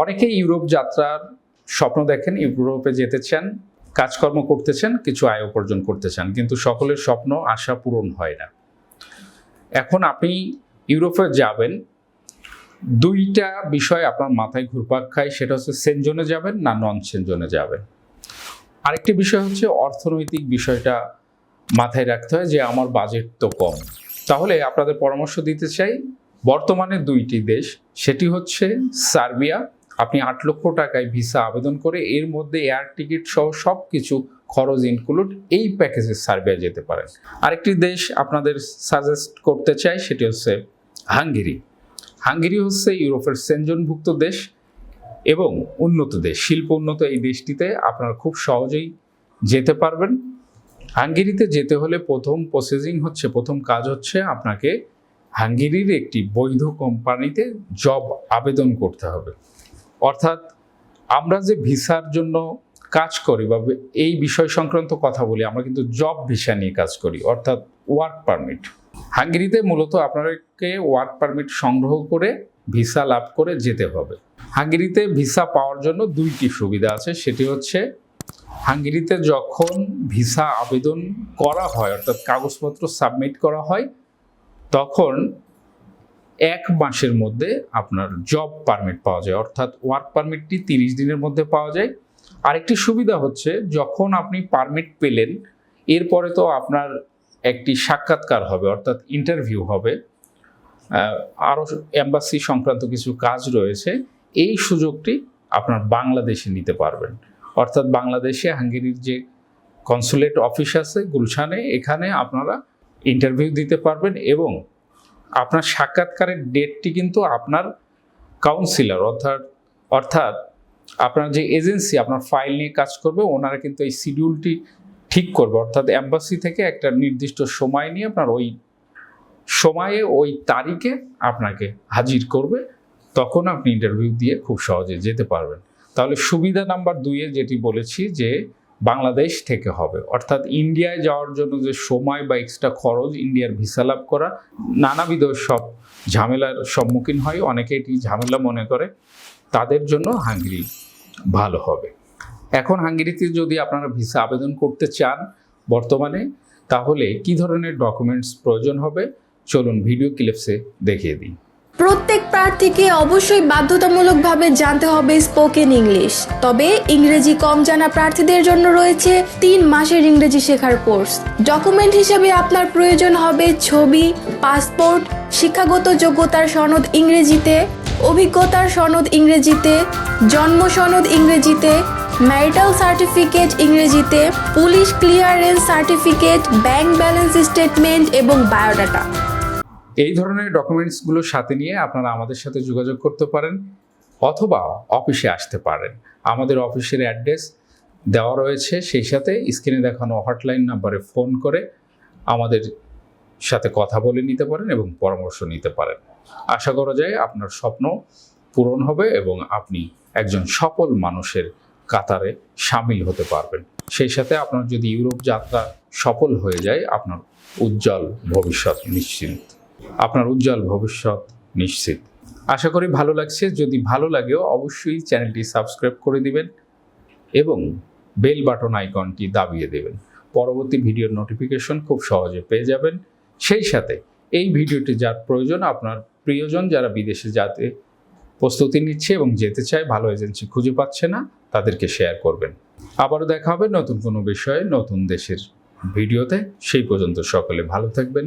অনেকেই ইউরোপ যাত্রার স্বপ্ন দেখেন, ইউরোপে যেতে চান, কাজকর্ম করতে চান কিছু আয় উপার্জন করতে চান কিন্তু সকলের স্বপ্ন আশা পূরণ হয় না। এখন আপনি ইউরোপে যাবেন, দুইটা বিষয় আপনার মাথায় ঘুরপাক খায়, সেটা হচ্ছে সেনজনে যাবেন না নন সেনজনে যাবেন। আরেকটি বিষয় হচ্ছে অর্থনৈতিক বিষয়টা মাথায় রাখতে হয় যে আমার বাজেট তো কম। তাহলে আপনাদের পরামর্শ দিতে চাই, বর্তমানে দুইটি দেশ, সেটি হচ্ছে সার্বিয়া আপনি আট লক্ষ টাকায় ভিসা আবেদন করে এর মধ্যে এয়ার টিকিট সহ সব কিছু খরচ ইনক্লুড এই প্যাকেজের সার্বিয়া যেতে পারেন। আরেকটি দেশ আপনাদের সাজেস্ট করতে চাই সেটি হচ্ছে হাঙ্গেরি। হাঙ্গেরি হচ্ছে ইউরোপের সেনজনভুক্ত দেশ এবং উন্নত দেশ। শিল্প উন্নত এই দেশটিতে আপনারা খুব সহজেই যেতে পারবেন। হাঙ্গেরিতে যেতে হলে প্রথম প্রসেসিং হচ্ছে, প্রথম কাজ হচ্ছে আপনাকে হাঙ্গেরির একটি বৈধ কোম্পানিতে জব আবেদন করতে হবে। অর্থাৎ আমরা যে ভিসার জন্য কাজ করি বা এই বিষয় সংক্রান্ত কথা বলি, আমরা কিন্তু জব ভিসা নিয়ে কাজ করি, অর্থাৎ ওয়ার্ক পারমিট হাঙ্গেরিতে মূলত আপনাদেরকে ওয়ার্ক পারমিট সংগ্রহ করে ভিসা লাভ করে যেতে হবে। হাঙ্গেরিতে ভিসা পাওয়ার জন্য দুইটি সুবিধা আছে, সেটি হচ্ছে হাঙ্গেরিতে যখন ভিসা আবেদন করা হয়, অর্থাৎ কাগজপত্র সাবমিট করা হয়, তখন এক মাসের মধ্যে আপনার জব পারমিট পাওয়া যায়। অর্থাৎ ওয়ার্ক পারমিটটি তিরিশ দিনের মধ্যে পাওয়া যায়। আরেকটি সুবিধা হচ্ছে, যখন আপনি পারমিট পেলেন, এরপরে তো আপনার একটি সাক্ষাৎকার হবে, অর্থাৎ ইন্টারভিউ হবে। আরও এম্বাসি সংক্রান্ত কিছু কাজ রয়েছে, এই সুযোগটি আপনার বাংলাদেশে নিতে পারবেন। অর্থাৎ বাংলাদেশে হাঙ্গেরির যে কনসুলেট অফিস আছে, গুলশানে, এখানে আপনারা ইন্টারভিউ দিতে পারবেন এবং আপনার সাক্ষাৎকারের ডেটটি কিন্তু আপনার কাউন্সিলর অর্থাৎ অর্থাৎ আপনার যে এজেন্সি আপনার ফাইল নিয়ে কাজ করবে, ওনারা কিন্তু এই শিডিউলটি ঠিক করবে। অর্থাৎ অ্যাম্বাসি থেকে একটা নির্দিষ্ট সময় নিয়ে আপনার ওই সময়ে, ওই তারিখে আপনাকে হাজির করবে। তখন আপনি ইন্টারভিউ দিয়ে খুব সহজে যেতে পারবেন। তাহলে সুবিধা নাম্বার দুইয়ে যেটি বলেছি যে বাংলাদেশ থেকে হবে। অর্থাৎ ইন্ডিয়ায় যাওয়ার জন্য যে সময় বা এক্সট্রা খরচ, ইন্ডিয়ার ভিসা লাভ করা, নানাবিধ সব ঝামেলার সম্মুখীন হয়। অনেকে এটি ঝামেলা মনে করে, তাদের জন্য হাঙ্গেরি ভালো হবে। এখন হাঙ্গেরিতে যদি আপনারা ভিসা আবেদন করতে চান বর্তমানে, তাহলে কি ধরনের ডকুমেন্টস প্রয়োজন হবে? চলুন ভিডিও ক্লিপসে দেখিয়ে দিই। প্রত্যেক প্রার্থীকে অবশ্যই বাধ্যতামূলকভাবে জানতে হবে স্পোকেন ইংলিশ। তবে ইংরেজি কম জানা প্রার্থীদের জন্য রয়েছে তিন মাসের ইংরেজি শেখার কোর্স। ডকুমেন্ট হিসেবে আপনার প্রয়োজন হবে ছবি, পাসপোর্ট, শিক্ষাগত যোগ্যতার সনদ ইংরেজিতে, অভিজ্ঞতার সনদ ইংরেজিতে, জন্ম সনদ ইংরেজিতে, ম্যারিটাল সার্টিফিকেট ইংরেজিতে, police clearance certificate, bank balance statement এবং বায়োডাটা। এই ধরনের ডকুমেন্টসগুলো সাথে নিয়ে আপনারা আমাদের সাথে যোগাযোগ করতে পারেন অথবা অফিসে আসতে পারেন। আমাদের অফিসের অ্যাড্রেস দেওয়া রয়েছে, সেই সাথে স্ক্রিনে দেখানো হটলাইন নাম্বারে ফোন করে আমাদের সাথে কথা বলে নিতে পারেন এবং পরামর্শ নিতে পারেন। আশা করা যায় আপনার স্বপ্ন পূরণ হবে এবং আপনি একজন সফল মানুষের কাতারে সামিল হতে পারবেন। সেই সাথে আপনার যদি ইউরোপ যাত্রা সফল হয়ে যায়, আপনার উজ্জ্বল ভবিষ্যৎ নিশ্চিত আপনার উজ্জ্বল ভবিষ্যৎ নিশ্চিত। আশা করি ভালো লাগছে। যদি ভালো লাগেও অবশ্যই চ্যানেলটি সাবস্ক্রাইব করে দিবেন এবং বেল বাটন আইকনটি দাবিয়ে দেবেন। পরবর্তী ভিডিওর নোটিফিকেশন খুব সহজে পেয়ে যাবেন। সেই সাথে এই ভিডিওটি যার প্রয়োজন, আপনার প্রিয়জন যারা বিদেশে যাতে প্রস্তুতি নিচ্ছে এবং যেতে চায়, ভালো এজেন্সি খুঁজে পাচ্ছে না, তাদেরকে শেয়ার করবেন। আবারও দেখা হবে নতুন কোনো বিষয়ে, নতুন দেশের ভিডিওতে। সেই পর্যন্ত সকলে ভালো থাকবেন।